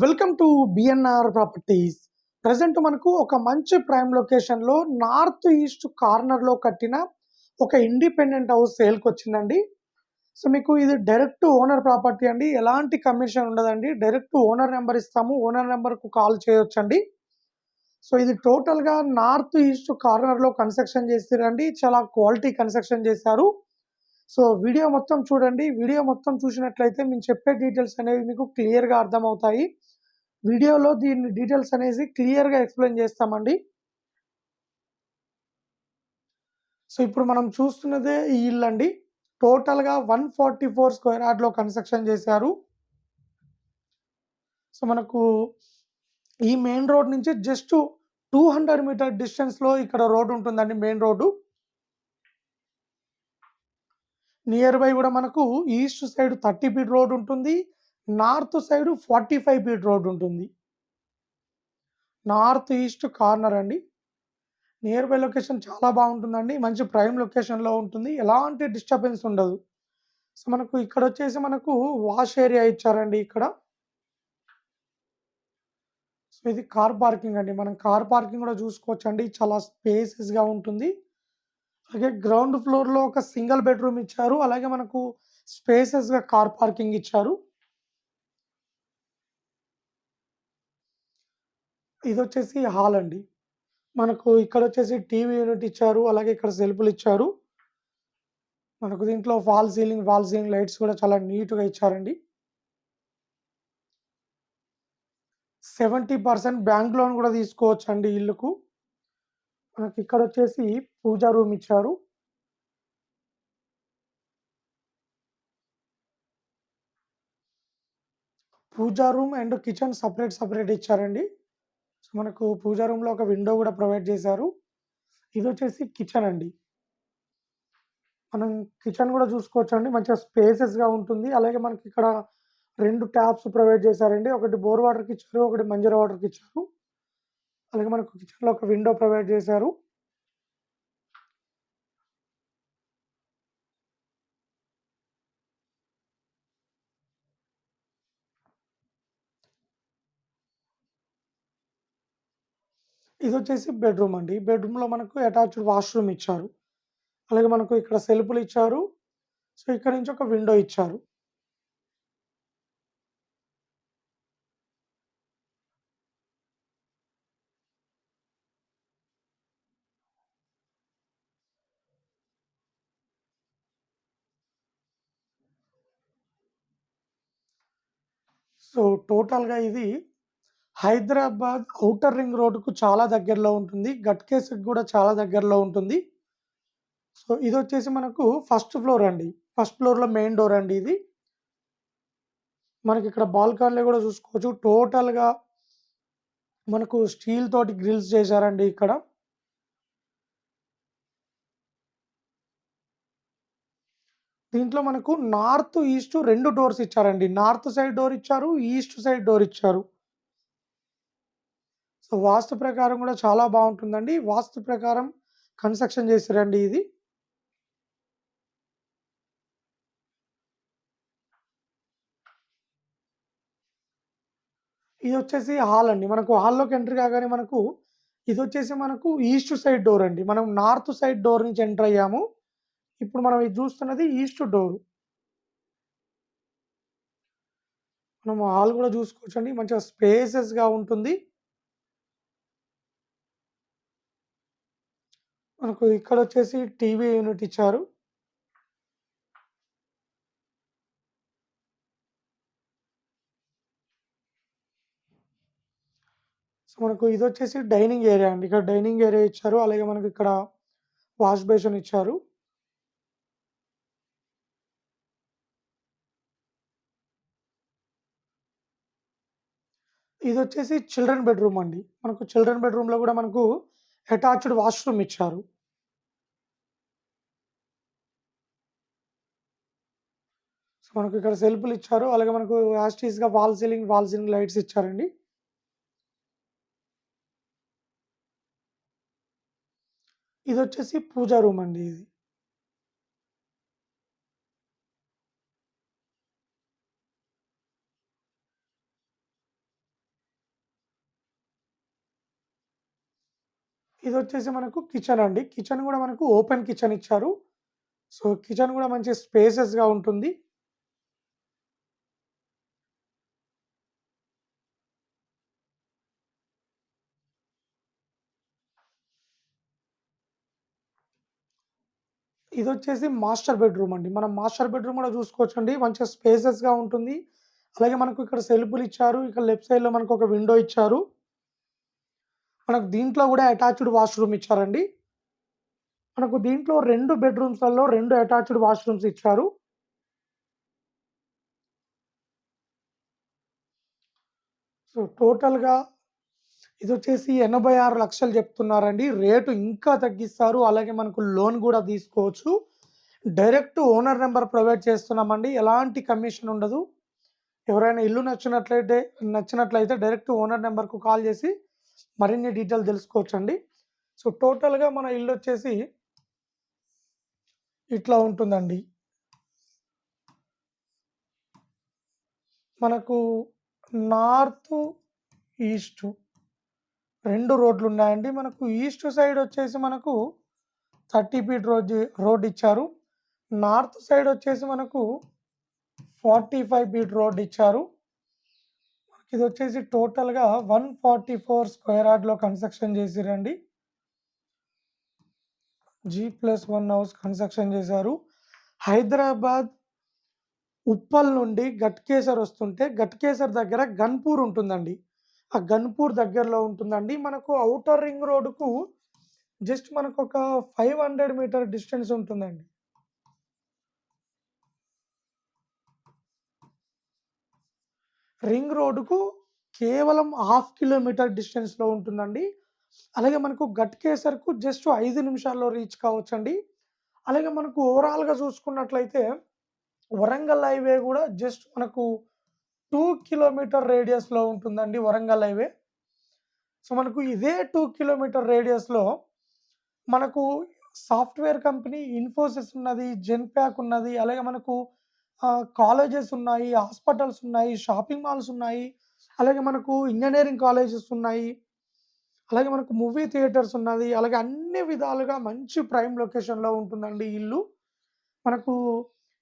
Welcome to BNR properties present మనకు ఒక మంచి ప్రైమ్ లొకేషన్లో నార్త్ ఈస్ట్ కార్నర్లో కట్టిన ఒక ఇండిపెండెంట్ హౌస్ సేల్కి వచ్చిందండి. సో మీకు ఇది డైరెక్ట్ ఓనర్ ప్రాపర్టీ అండి. ఎలాంటి కమిషన్ ఉండదండి. డైరెక్ట్ ఓనర్ నెంబర్ ఇస్తాము. ఓనర్ నెంబర్కు కాల్ చేయొచ్చండి. సో ఇది టోటల్గా నార్త్ ఈస్ట్ కార్నర్లో కన్స్ట్రక్షన్ చేసిరండి. చాలా క్వాలిటీ కన్స్ట్రక్షన్ చేశారు. సో వీడియో మొత్తం చూడండి. వీడియో మొత్తం చూసినట్లయితే మేము చెప్పే డీటెయిల్స్ అనేవి మీకు క్లియర్గా అర్థమవుతాయి. వీడియోలో దీని డీటెయిల్స్ అనేసి క్లియర్గా ఎక్స్ప్లెయిన్ చేస్తామండి. సో ఇప్పుడు మనం చూస్తున్నదే ఈ ఇల్లు అండి. టోటల్గా వన్ ఫార్టీ ఫోర్ స్క్వేర్ యార్డ్లో కన్స్ట్రక్షన్ చేశారు. సో మనకు ఈ మెయిన్ రోడ్ నుంచి జస్ట్ టూ హండ్రెడ్ మీటర్ డిస్టెన్స్లో ఇక్కడ రోడ్ ఉంటుందండి మెయిన్ రోడ్డు. నియర్ బై కూడా మనకు east side thirty feet road ఉంటుంది north side forty five feet road ఉంటుంది. నార్త్ ఈస్ట్ కార్నర్ అండి. నియర్ బై లొకేషన్ చాలా బాగుంటుందండి మంచి ప్రైమ్ లొకేషన్లో ఉంటుంది ఎలాంటి డిస్టర్బెన్స్ ఉండదు. సో మనకు ఇక్కడ వచ్చేసి మనకు వాష్ ఏరియా ఇచ్చారండి ఇక్కడ. సో ఇది కార్ పార్కింగ్ అండి మనం కార్ పార్కింగ్ కూడా చూసుకోవచ్చు అండి చాలా స్పేసెస్గా ఉంటుంది. అలాగే గ్రౌండ్ ఫ్లోర్లో ఒక సింగిల్ బెడ్రూమ్ ఇచ్చారు. అలాగే మనకు స్పేసెస్గా కార్ పార్కింగ్ ఇచ్చారు. ఇది వచ్చేసి హాల్ అండి. మనకు ఇక్కడ వచ్చేసి టీవీ యూనిట్ ఇచ్చారు. అలాగే ఇక్కడ సెల్ఫ్లు ఇచ్చారు. మనకు దీంట్లో fall ceiling wall ceiling lights కూడా చాలా నీట్గా ఇచ్చారండి. సెవెంటీ పర్సెంట్ బ్యాంక్ లోన్ కూడా తీసుకోవచ్చు అండి ఇల్లుకు. మనకి ఇక్కడ వచ్చేసి పూజా రూమ్ ఇచ్చారు. Puja room and kitchen separate separate ఇచ్చారండి. సో మనకు పూజా రూమ్లో ఒక విండో కూడా ప్రొవైడ్ చేశారు. ఇది వచ్చేసి కిచెన్ అండి. మనం కిచెన్ కూడా చూసుకోవచ్చు అండి మంచిగా స్పేసెస్గా ఉంటుంది. అలాగే మనకి ఇక్కడ రెండు ట్యాప్స్ ప్రొవైడ్ చేశారండి. ఒకటి బోర్ వాటర్కి ఇచ్చారు ఒకటి మంజర వాటర్కి ఇచ్చారు. అలాగే మనకు కిచెన్లో ఒక విండో ప్రొవైడ్ చేశారు. ఇది వచ్చేసి బెడ్రూమ్ అండి. బెడ్రూమ్లో మనకు అటాచ్డ్ వాష్రూమ్ ఇచ్చారు. అలాగే మనకు ఇక్కడ సెల్ఫ్లు ఇచ్చారు. సో ఇక్కడ నుంచి ఒక విండో ఇచ్చారు. సో టోటల్గా ఇది హైదరాబాద్ ఔటర్ రింగ్ రోడ్డుకు చాలా దగ్గరలో ఉంటుంది. గట్కేసకి కూడా చాలా దగ్గరలో ఉంటుంది. సో ఇది వచ్చేసి మనకు ఫస్ట్ ఫ్లోర్ అండి. ఫస్ట్ ఫ్లోర్లో మెయిన్ డోర్ అండి ఇది. మనకి ఇక్కడ బాల్కనీలో కూడా చూసుకోవచ్చు. టోటల్గా మనకు స్టీల్ తోటి గ్రిల్స్ చేశారండి ఇక్కడ. దీంట్లో మనకు నార్త్ ఈస్ట్ రెండు డోర్స్ ఇచ్చారండి. నార్త్ సైడ్ డోర్ ఇచ్చారు ఈస్ట్ సైడ్ డోర్ ఇచ్చారు. సో వాస్తు ప్రకారం కూడా చాలా బాగుంటుందండి. వాస్తు ప్రకారం కన్స్ట్రక్షన్ చేసిరండి ఇది. ఇది వచ్చేసి హాల్ అండి. మనకు హాల్లోకి ఎంటర్ కాగానే మనకు ఇది వచ్చేసి మనకు ఈస్ట్ సైడ్ డోర్ అండి. మనం నార్త్ సైడ్ డోర్ నుంచి ఎంటర్ అయ్యాము. ఇప్పుడు మనం ఇది చూస్తున్నది ఈస్ట్ డోర్. మనం హాల్ కూడా చూసుకోవచ్చండి. మంచిగా స్పేసెస్గా ఉంటుంది. మనకు ఇక్కడ వచ్చేసి టీవీ యూనిట్ ఇచ్చారు. సో మనకు ఇది వచ్చేసి డైనింగ్ ఏరియా అండి. ఇక్కడ డైనింగ్ ఏరియా ఇచ్చారు. అలాగే మనకు ఇక్కడ వాష్ బేసిన్ ఇచ్చారు. ఇది వచ్చేసి చిల్డ్రన్ బెడ్రూమ్ అండి. మనకు చిల్డ్రన్ బెడ్రూమ్లో కూడా మనకు అటాచ్డ్ వాష్రూమ్ ఇచ్చారు. సో మనకు ఇక్కడ సెల్ఫ్లు ఇచ్చారు. అలాగే మనకు యాస్టీస్గా wall ceiling wall ceiling lights ఇచ్చారండి. ఇది వచ్చేసి పూజా రూమ్ అండి ఇది. ఇది వచ్చేసి మనకు కిచెన్ అండి. కిచెన్ కూడా మనకు ఓపెన్ కిచెన్ ఇచ్చారు. సో, కిచెన్ కూడా మంచి స్పేసెస్‌గా ఉంటుంది. ఇది వచ్చేసి మాస్టర్ బెడ్‌రూమ్ అండి. మనం మాస్టర్ బెడ్‌రూమ్ కూడా చూసుకోవచ్చండి. మంచిగా స్పేసెస్‌గా ఉంటుంది. అలాగే మనకు ఇక్కడ సెల్ఫ్‌లు ఇచ్చారు. ఇక్కడ లెఫ్ట్ సైడ్‌లో మనకు ఒక విండో ఇచ్చారు. మనకు దీంట్లో కూడా అటాచ్డ్ వాష్‌రూమ్ ఇచ్చారండి. మనకు దీంట్లో రెండు బెడ్‌రూమ్స్‌లలో రెండు అటాచ్డ్ వాష్‌రూమ్స్ ఇచ్చారు. సో, టోటల్‌గా ఇది వచ్చేసి ఎనభై ఆరు లక్షలు చెప్తున్నారండి. రేటు ఇంకా తగ్గిస్తారు. అలాగే మనకు లోన్ కూడా తీసుకోవచ్చు. డైరెక్ట్ ఓనర్ నెంబర్ ప్రొవైడ్ చేస్తున్నామండి. ఎలాంటి కమిషన్ ఉండదు. ఎవరైనా ఇల్లు నచ్చినట్లయితే నచ్చినట్లయితే డైరెక్ట్ ఓనర్ నెంబర్కు కాల్ చేసి మరిన్ని డీటెయిల్ తెలుసుకోవచ్చండి. సో, టోటల్‌గా మన ఇల్లు వచ్చేసి ఇట్లా ఉంటుందండి. మనకు నార్తు, ఈస్టు 2 రోడ్లున్నాయండి. మనకు ఈస్ట్ సైడ్ వచ్చేసి మనకు 30 ఫీట్ రోడ్ రోడ్ ఇచ్చారు. నార్త్ సైడ్ వచ్చేసి మనకు 45 ఫీట్ రోడ్ ఇచ్చారు. ఇది వచ్చేసి టోటల్‌గా 144 స్క్వేర్ యార్డ్‌లో కన్‌స్ట్రక్షన్ చేసారండి G plus one house construction చేశారు. హైదరాబాద్ ఉప్పల్ నుండి ఘట్కేసర్ వస్తుంటే ఘట్కేసర్ దగ్గర గన్‌పూర్ ఉంటుందండి. ఆ గన్‌పూర్ దగ్గరలో ఉంటుందండి. మనకు అవుటర్ రింగ్ రోడ్‌కు జస్ట్ మనకు ఒక ఫైవ్ హండ్రెడ్ మీటర్ డిస్టెన్స్ ఉంటుందండి. రింగ్ రోడ్డుకు కేవలం హాఫ్ కిలోమీటర్ డిస్టెన్స్‌లో ఉంటుందండి. అలాగే మనకు ఘట్కేసర్‌కు జస్ట్ ఐదు నిమిషాల్లో రీచ్ కావచ్చండి. అలాగే మనకు ఓవరాల్‌గా చూసుకున్నట్లయితే వరంగల్ హైవే కూడా జస్ట్ మనకు టూ కిలోమీటర్ రేడియస్‌లో ఉంటుందండి వరంగల్ హైవే. సో, మనకు ఇదే టూ కిలోమీటర్ రేడియస్‌లో మనకు సాఫ్ట్‌వేర్ కంపెనీ ఇన్ఫోసిస్ ఉన్నది. జెన్‌పాక్ ఉన్నది. అలాగే మనకు కాలేజెస్ ఉన్నాయి. హాస్పిటల్స్ ఉన్నాయి. షాపింగ్ మాల్స్ ఉన్నాయి. అలాగే మనకు ఇంజనీరింగ్ కాలేజెస్ ఉన్నాయి. అలాగే మనకు మూవీ థియేటర్స్ ఉన్నది. అలాగే అన్ని విధాలుగా మంచి ప్రైమ్ లొకేషన్‌లో ఉంటుందండి ఇల్లు. మనకు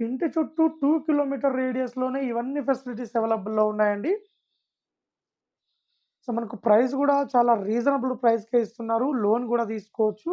ఇంటి చుట్టూ టూ కిలోమీటర్ రేడియస్‌లోనే ఇవన్నీ ఫెసిలిటీస్ అవైలబుల్‌లో ఉన్నాయండి. సో, మనకు ప్రైస్ కూడా చాలా రీజనబుల్ ప్రైస్‌కే ఇస్తున్నారు. లోన్ కూడా తీసుకోవచ్చు.